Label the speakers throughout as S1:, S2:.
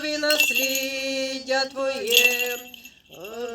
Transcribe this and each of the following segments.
S1: благослови насліддя Твоє.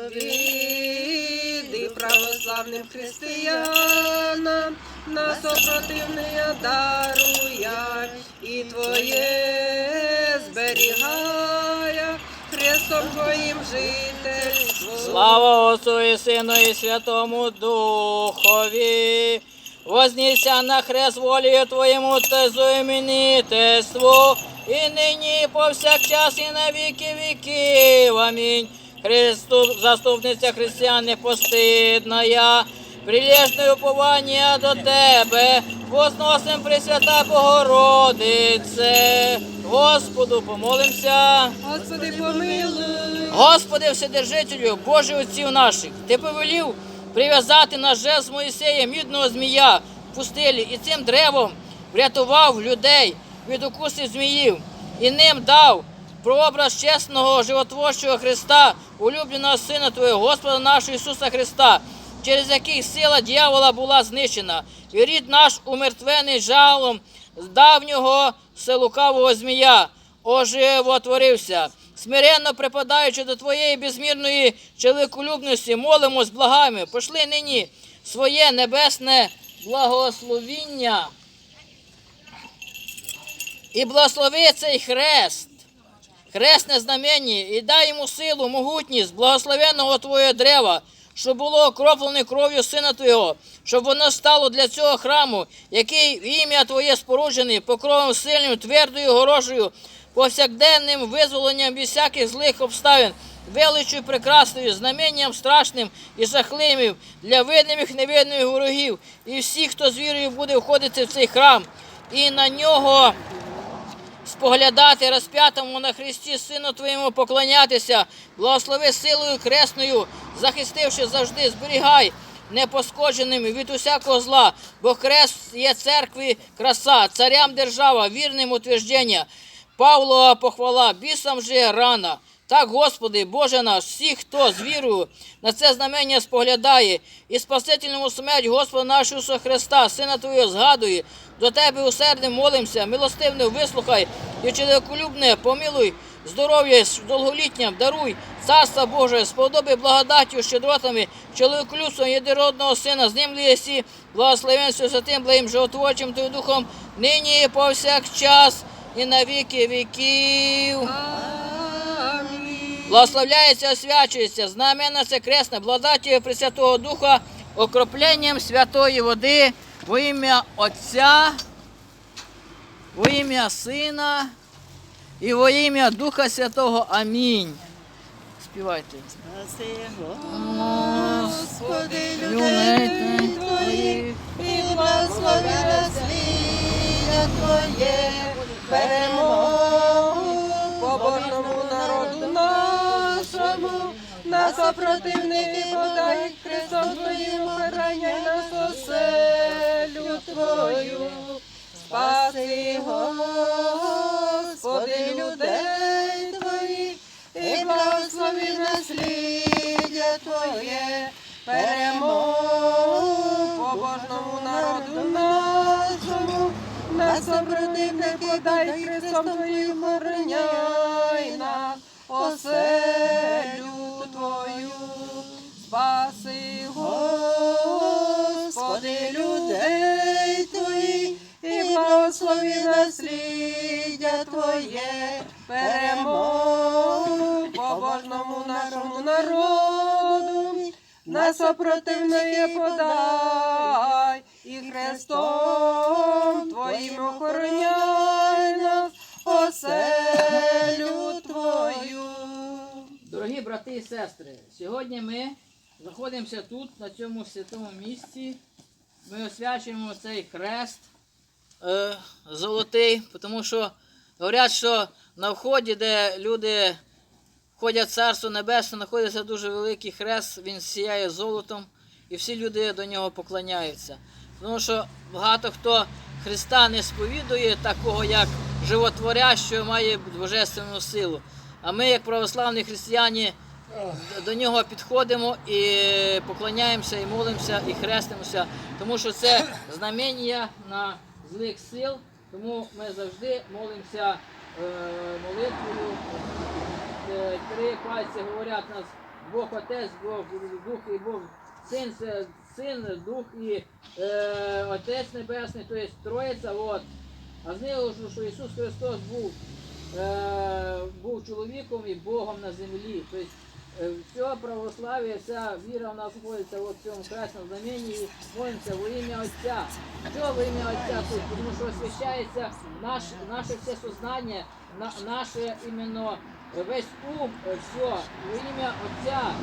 S1: Обіди православним християнам, на сопротивнення даруя, і Твоє зберігає, Христом Твоїм жительство.
S2: Слава Отцу і Сину і Святому Духові. Вознісся на хрест волею Твоєму та знаменитеству, і нині, і повсякчас, і на віки віків. Амінь. Христу, заступниця християн непостидная, прилежне уповання до Тебе, возносим Пресвята Богородице. Господу помолимся.
S1: Господи, помилуй.
S2: Господи, Вседержителю, Боже отців наших, Ти повелів прив'язати на жест Моїсея мідного змія в пустелі і цим древом врятував людей від укусів зміїв. І ним дав прообраз чесного животворчого Христа, улюбленого Сина Твого, Господа нашого Ісуса Христа, через який сила дьявола була знищена, і рід наш умертвений жалом з давнього селукавого змія оживотворився. Смиренно припадаючи до Твоєї безмірної чоловіколюбності, молимось благами, пошли нині своє небесне благословіння і благослови цей хрест, хресне знамення, і дай йому силу, могутність, благословенного Твого дерева, щоб було окроплене кров'ю Сина Твого, щоб воно стало для цього храму, який в ім'я Твоє споруджений, покровом сильним, твердою горожею, повсякденним визволенням від всяких злих обставин, величою прекрасною, знаменням страшним і жахливим для видимих невидимих ворогів, і всіх, хто з вірою буде входити в цей храм, і на нього споглядати розп'ятому на Христі Сину Твоєму поклонятися, благослови силою кресною, захистивши завжди, зберігай непоскодженим від усякого зла, бо хрест є церкві краса, царям держава, вірним утверждення, Павлова похвала, бісам же рана. Так, Господи, Боже наш, всіх, хто з вірою на це знамення споглядає, і спасительному смерть Господа нашого Христа, Сина Твого, згадує, до Тебе усердним молимося, милостивне вислухай і чоловіколюбне, помилуй, здоров'я з даруй, царство Боже, сподоби благодаттю, щедротами, чоловіколюбством єдинородного Сина, з ним лісі, благословенству святим, благим животворчим Твоїм Духом, нині і повсякчас, і на віки віків. Благословляється, освячується, знамена це кресне, благодаттю Пресвятого Духа, окропленням святої води во ім'я Отця, во ім'я Сина і во ім'я Духа Святого. Амінь. Співайте.
S1: Господи,
S2: Людей
S1: Твоїх, і благослови насліддя Твоє, перемогу сопротивники подай Христом Твоїм, охороняй нас оселю Твою. Спаси, Господи, людей Твоїх, і благослови насліддя Твоє, перемогу побожному народу нашому, на супротивники дай Христом Твоїм охороняй нас, оселю Твоє, перемогу побожному нашому народу, на сопротивне подай, і Христом Твоїм охороняй нас, оселю Твою.
S2: Дорогі брати і сестри, сьогодні ми знаходимося тут, на цьому святому місці. Ми освячуємо цей хрест е, золотий, тому що говорять, що на вході, де люди входять в Царство Небесне, знаходиться дуже великий хрест, він сіяє золотом, і всі люди до нього поклоняються. Тому що багато хто Христа не сповідує такого, як животворящого, має божественну силу. А ми, як православні християни, до нього підходимо і поклоняємося, і молимося, і хрестимося, тому що це знамення на злих сил, тому ми завжди молимося е, молитвою пальці говорять нас Бог Отець, Бог Дух і Бог Син, Син, Дух і е, Отець Небесний, тобто Троїця. От. А з що Ісус Христос був, е, був чоловіком і Богом на землі. Тобто е, все православ'я, вся віра в нас знаходиться от в цьому красному знаменні і молимося во ім'я Отця. Що во ім'я Отця тут? Тому що освящається наш, наше все сознання, на, наше іменно е, весь ум, е, все, во ім'я Отця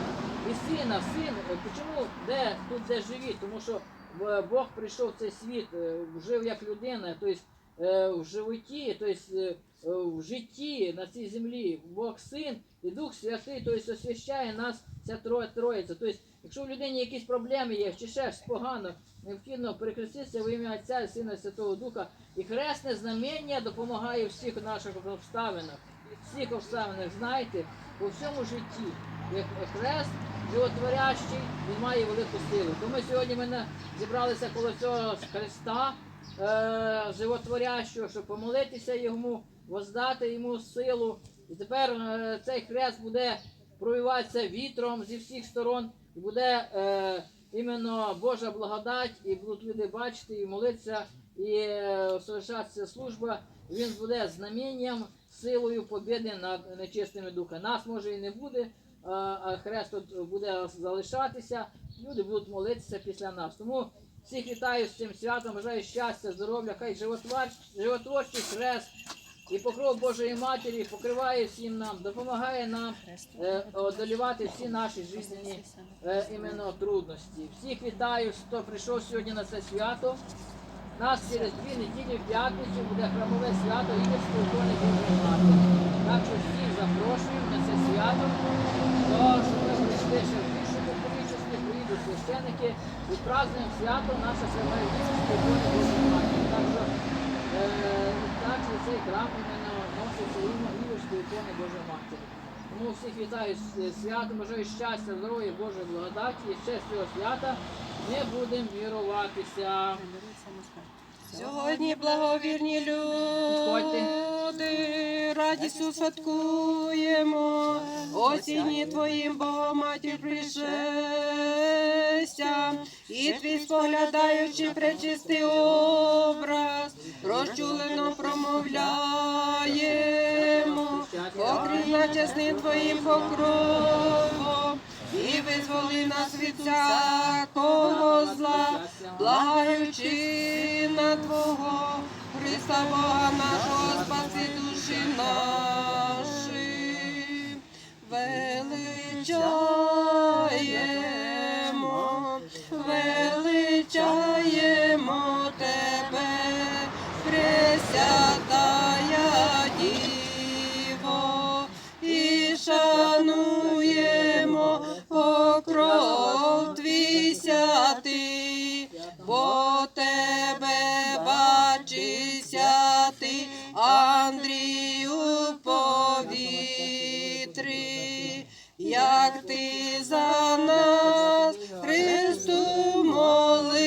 S2: і Сина. Син, е, чому де тут де живі? Тому що е, Бог прийшов в цей світ, е, жив як людина, тобто е, в животі, тобто е, в житті на цій землі Бог Син і Дух Святий, тобто освящає нас ця троє троїця. Тобто, якщо в людині якісь проблеми є, чи ще щось погано, необхідно перекреститися в ім'я Отця і Сина Святого Духа. І хресне знамення допомагає всіх наших обставинах. Всіх обставинах, знаєте, по всьому житті. Як хрест животворящий, він має велику силу. Тому сьогодні ми зібралися коло цього Христа е, животворящого, щоб помолитися йому, воздати йому силу. І тепер е, цей хрест буде провіватися вітром зі всіх сторон, і буде е, іменно Божа благодать, і будуть люди бачити і молитися, і е, совершатися служба. Він буде знаменням, силою побіди над нечистими духами. Нас може і не буде, а- а хрест тут буде залишатися. Люди будуть молитися після нас. Тому всіх вітаю з цим святом, бажаю щастя, здоров'я, хай животворчий хрест і покров Божої Матері покриває всім нам, допомагає нам е, одолівати всі наші жизненні е, іменно трудності. Всіх вітаю, хто прийшов сьогодні на це свято. Нас через дві неділі в п'ятницю буде храмове свято Ігорської ікони Божої Матері. Так що всіх запрошуємо на це свято. То, що ми прийшли ще в більшому количестві, приїдуть священики і празднуємо свято наше святе Ігорської ікони Божої Матері. Так що, е, так що цей храм іменно носиться ім'я Ігорської ікони Божої Матері. Тому всіх вітаю з е, святом, бажаю щастя, здоров'я, Божої благодаті і ще з цього свята ми будемо віруватися.
S1: Сьогодні благовірні
S2: Підходьте.
S1: Радістю святкуємо, осінні Твоїм Богом матір пришестя, і твій споглядаючи пречистий образ, розчулено промовляємо, покрила чесним Твоїм покровом, і визволи нас від всякого зла, благаючи на Твого Христа Бога нашого, спаси душі наші. Величаємо, Андрію повітри, як ти за нас, Христу моли.